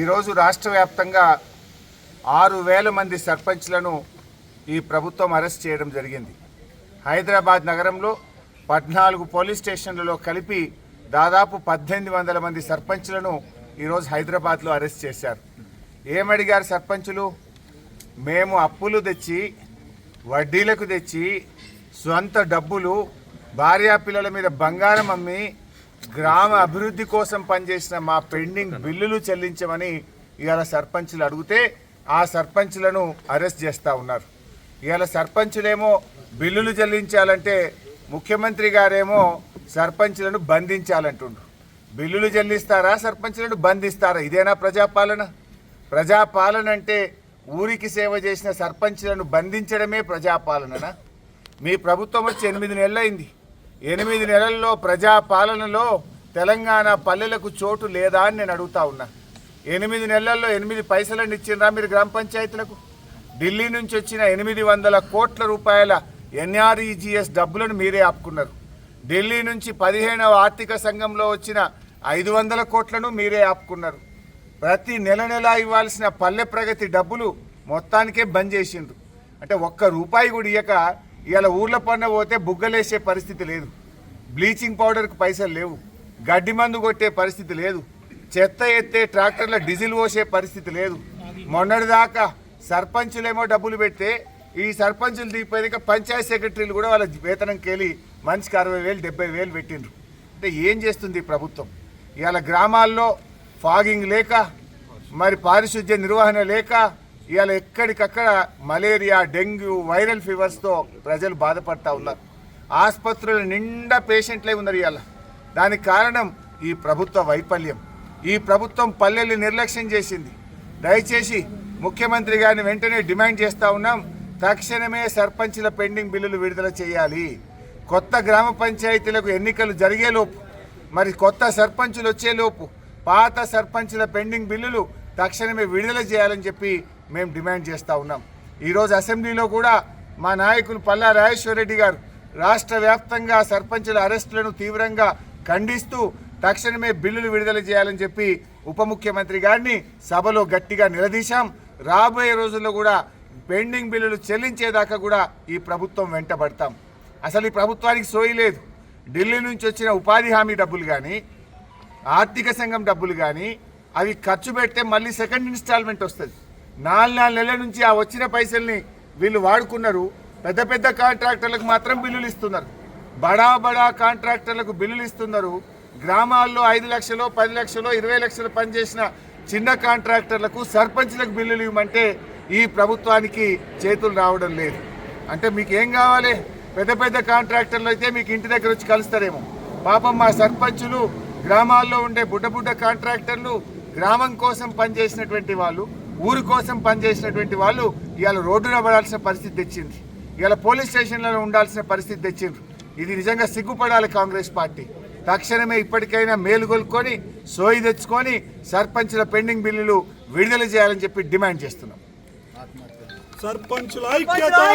ఈరోజు రాష్ట్ర వ్యాప్తంగా ఆరు వేల మంది సర్పంచ్లను ఈ ప్రభుత్వం అరెస్ట్ చేయడం జరిగింది. హైదరాబాద్ నగరంలో పద్నాలుగు పోలీస్ స్టేషన్లలో కలిపి దాదాపు పద్దెనిమిది వందల మంది సర్పంచ్లను ఈరోజు హైదరాబాద్లో అరెస్ట్ చేశారు. ఏమడిగారు సర్పంచులు? మేము అప్పులు తెచ్చి వడ్డీలకు తెచ్చి సొంత డబ్బులు భార్యా పిల్లల మీద బంగారం అమ్మి గ్రామ అభివృద్ధి కోసం పనిచేసిన మా పెండింగ్ బిల్లులు చెల్లించమని ఇవాళ సర్పంచులు అడిగితే ఆ సర్పంచ్లను అరెస్ట్ చేస్తూ ఉన్నారు. ఇవాళ సర్పంచులేమో బిల్లులు చెల్లించాలంటే ముఖ్యమంత్రి గారేమో సర్పంచ్లను బంధించాలంటుండు బిల్లులు చెల్లిస్తారా సర్పంచులను బంధిస్తారా? ఇదేనా ప్రజాపాలన? ప్రజాపాలన అంటే ఊరికి సేవ చేసిన సర్పంచులను బంధించడమే ప్రజాపాలననా? మీ ప్రభుత్వం వచ్చి ఎనిమిది నెలలైంది. ఎనిమిది నెలల్లో ప్రజాపాలనలో తెలంగాణ పల్లెలకు చోటు లేదా అని నేను అడుగుతా ఉన్నా. ఎనిమిది నెలల్లో ఎనిమిది పైసలను ఇచ్చిండ్రా మీరు గ్రామ పంచాయతీలకు? ఢిల్లీ నుంచి వచ్చిన ఎనిమిది వందల కోట్ల రూపాయల ఎన్ఆర్ఈజిఎస్ డబ్బులను మీరే ఆపుకున్నారు. ఢిల్లీ నుంచి పదిహేనవ ఆర్థిక సంఘంలో వచ్చిన ఐదు వందల కోట్లను మీరే ఆపుకున్నారు. ప్రతి నెల నెల ఇవ్వాల్సిన పల్లె ప్రగతి డబ్బులు మొత్తానికే బంద్ చేసిండ్రు. అంటే ఒక్క రూపాయి కూడా ఇయ్యక ఇవాళ ఊర్ల పన్న పోతే బుగ్గలేసే పరిస్థితి లేదు. బ్లీచింగ్ పౌడర్కి పైసలు లేవు. గడ్డి మందు కొట్టే పరిస్థితి లేదు. చెత్త ఎత్తే ట్రాక్టర్ల డీజిల్ పోసే పరిస్థితి లేదు. మొన్నటిదాకా సర్పంచులేమో డబ్బులు పెడితే ఈ సర్పంచులు దిగిపోయాక పంచాయత్ సెక్రటరీలు కూడా వాళ్ళ వేతనం కేలి మనిషికి అరవై వేలు డెబ్బై వేలు పెట్టిండ్రు. అంటే ఏం చేస్తుంది ప్రభుత్వం? ఇవాళ గ్రామాల్లో ఫాగింగ్ లేక మరి పారిశుద్ధ్య నిర్వహణ లేక ఇవాళ ఎక్కడికక్కడ మలేరియా డెంగ్యూ వైరల్ ఫీవర్స్తో ప్రజలు బాధపడతా ఉన్నారు. ఆసుపత్రుల నిండా పేషెంట్లే ఉన్నారు ఇవాళ. దానికి కారణం ఈ ప్రభుత్వ వైఫల్యం. ఈ ప్రభుత్వం పల్లెల్ని నిర్లక్ష్యం చేసింది. దయచేసి ముఖ్యమంత్రి గారిని వెంటనే డిమాండ్ చేస్తూ ఉన్నాం. తక్షణమే సర్పంచ్ల పెండింగ్ బిల్లులు విడుదల చేయాలి. కొత్త గ్రామ పంచాయతీలకు ఎన్నికలు జరిగేలోపు మరి కొత్త సర్పంచులు వచ్చేలోపు పాత సర్పంచ్ల పెండింగ్ బిల్లులు తక్షణమే విడుదల చేయాలని చెప్పి మేము డిమాండ్ చేస్తూ ఉన్నాం. ఈరోజు అసెంబ్లీలో కూడా మా నాయకులు పల్లా రాజేశ్వరరెడ్డి గారు రాష్ట్ర వ్యాప్తంగా సర్పంచుల అరెస్టులను తీవ్రంగా ఖండిస్తూ తక్షణమే బిల్లులు విడుదల చేయాలని చెప్పి ఉప ముఖ్యమంత్రి గారిని సభలో గట్టిగా నిలదీశాం. రాబోయే రోజుల్లో కూడా పెండింగ్ బిల్లులు చెల్లించేదాకా కూడా ఈ ప్రభుత్వం వెంటబడతాం. అసలు ఈ ప్రభుత్వానికి సోయి లేదు. ఢిల్లీ నుంచి వచ్చిన ఉపాధి హామీ డబ్బులు కానీ ఆర్థిక సంఘం డబ్బులు కానీ అవి ఖర్చు పెడితే మళ్ళీ సెకండ్ ఇన్స్టాల్మెంట్ వస్తుంది. నాలుగు నాలుగు నెలల నుంచి ఆ వచ్చిన పైసల్ని వీళ్ళు వాడుకున్నారు. పెద్ద పెద్ద కాంట్రాక్టర్లకు మాత్రం బిల్లులు ఇస్తున్నారు. బడా బడా కాంట్రాక్టర్లకు బిల్లులు ఇస్తున్నారు. గ్రామాల్లో ఐదు లక్షలు పది లక్షలు ఇరవై లక్షలు పనిచేసిన చిన్న కాంట్రాక్టర్లకు సర్పంచ్లకు బిల్లులు ఇవ్వమంటే ఈ ప్రభుత్వానికి చేతులు రావడం లేదు. అంటే మీకు ఏం కావాలి? పెద్ద పెద్ద కాంట్రాక్టర్లు అయితే మీకు ఇంటి దగ్గర వచ్చి కలుస్తారేమో. పాపం మా సర్పంచులు గ్రామాల్లో ఉండే బుడ్డ బుడ్డ కాంట్రాక్టర్లు గ్రామం కోసం పనిచేసినటువంటి వాళ్ళు ఊరి కోసం పనిచేసినటువంటి వాళ్ళు ఇవాళ రోడ్డున పడాల్సిన పరిస్థితి తెచ్చింది ఇవాళ పోలీస్ స్టేషన్లలో ఉండాల్సిన పరిస్థితి తెచ్చిండ్రు. ఇది నిజంగా సిగ్గుపడాలి కాంగ్రెస్ పార్టీ. తక్షణమే ఇప్పటికైనా మేలుగొల్కొని సోయి తెచ్చుకొని సర్పంచుల పెండింగ్ బిల్లులు విడుదల చేయాలని చెప్పి డిమాండ్ చేస్తున్నాం. సర్పంచుల ఐక్యత!